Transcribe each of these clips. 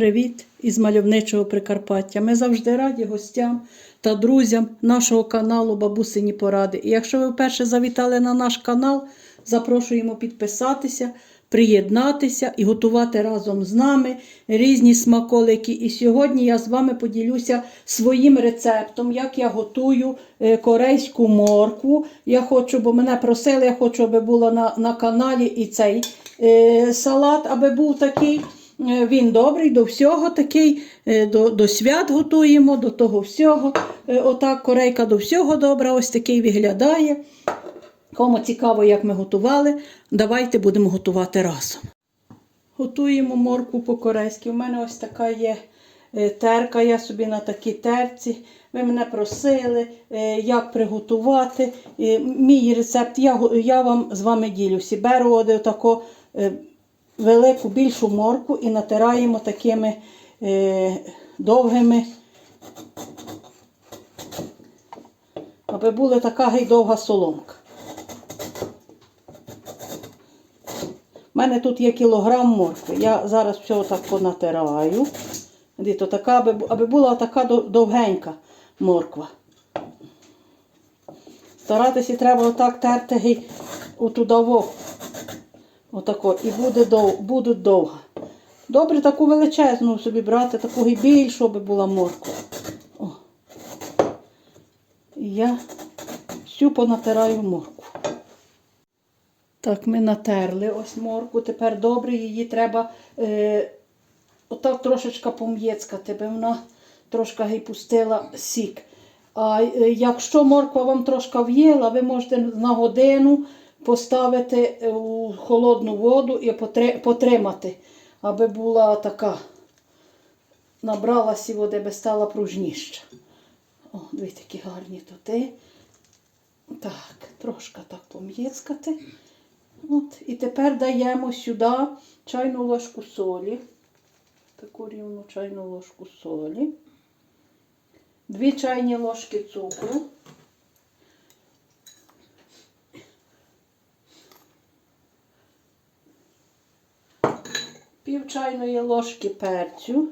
Привіт із мальовничого Прикарпаття. Ми завжди раді гостям та друзям нашого каналу Бабусині Поради. І якщо ви вперше завітали на наш канал, запрошуємо підписатися, приєднатися і готувати разом з нами різні смаколики. І сьогодні я з вами поділюся своїм рецептом, як я готую е, корейську моркву. Я хочу, бо мене просили, я хочу, аби було на, на каналі і цей е, салат, аби був такий. Е, Він добрий, до всього такий, е, до, до свят готуємо, до того всього. Е, Отак корейка до всього добра, ось такий виглядає. Кому цікаво, як ми готували, давайте будемо готувати разом. Готуємо морку по-корейськи. У мене ось така є терка, я собі на такій терці. Ви мене просили, як приготувати. Мій рецепт я, я вам з вами ділюся. Беру от таку е, велику більшу морку і натираємо такими е, довгими, аби була така гей довга соломка. У мене тут є кілограм моркви. Я зараз все так понатираю. Дito, така, аби, аби була така довгенька морква. Старатися треба отак терти гей отудово. Отако. І буде дов, будуть довга. Добре таку величезну собі брати, таку і більшу, аби була морква. О. Я всю понатираю моркву. Так, ми натерли ось морку. Тепер добре, її треба е, отак трошечка пом'єцкати, бо вона трошки гей пустила сік. А е, якщо морква вам трошки в'їла, ви можете на годину поставити е, у холодну воду і потримати, аби була така, набралася води, би стала пружніша. О, дивіться, які гарні туди. Так, трошки так пом'єцкати. От, і тепер даємо сюди чайну ложку солі. Таку рівну чайну ложку солі. Дві чайні ложки цукру. Пів чайної ложки перцю.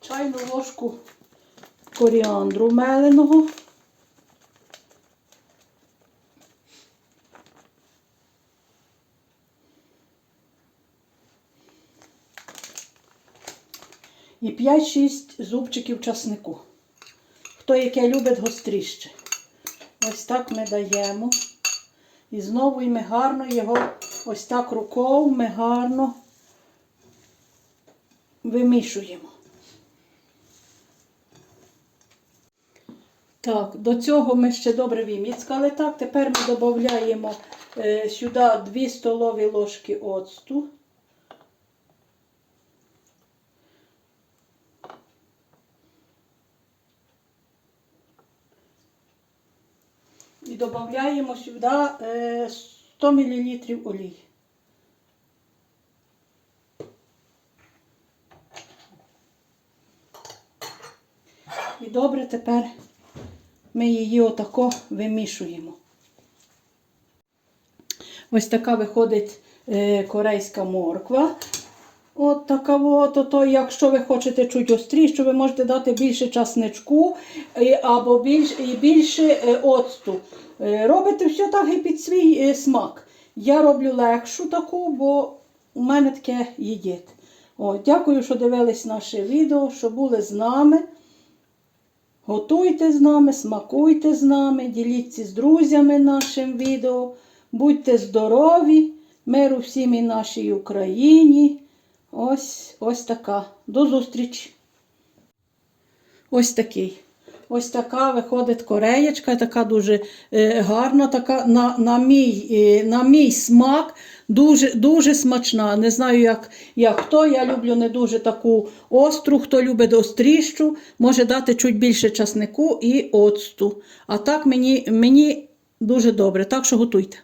чайну ложку коріандру меленого. І 5-6 зубчиків часнику. Хто яке любить гостріще. Ось так ми даємо. І знову і ми гарно його ось так рукою ми гарно вимішуємо. Так, до цього ми ще добре виміцкали. Так, тепер ми додаємо е, сюди 2 столові ложки оцту. І додаємо сюди е, 100 мл олії. І добре тепер ми її отако вимішуємо. Ось така виходить е, корейська морква. От така от, ото, якщо ви хочете чуть остріше, ви можете дати більше часничку е, або більш, і більше е, оцту. Е, робите все так і під свій смак. Я роблю легшу таку, бо у мене таке їдять. Дякую, що дивились наше відео, що були з нами. Готуйте з нами, смакуйте з нами, діліться з друзями нашим відео. Будьте здорові, миру всім і нашій Україні. Ось, ось така. До зустрічі. Ось такий. Ось така виходить кореєчка, така дуже е, гарна, така на, на, мій, е, на мій смак, дуже, дуже смачна. Не знаю, як, як хто. Я люблю не дуже таку остру, хто любить остріщу, може дати чуть більше часнику і оцту. А так мені, мені дуже добре. Так що готуйте.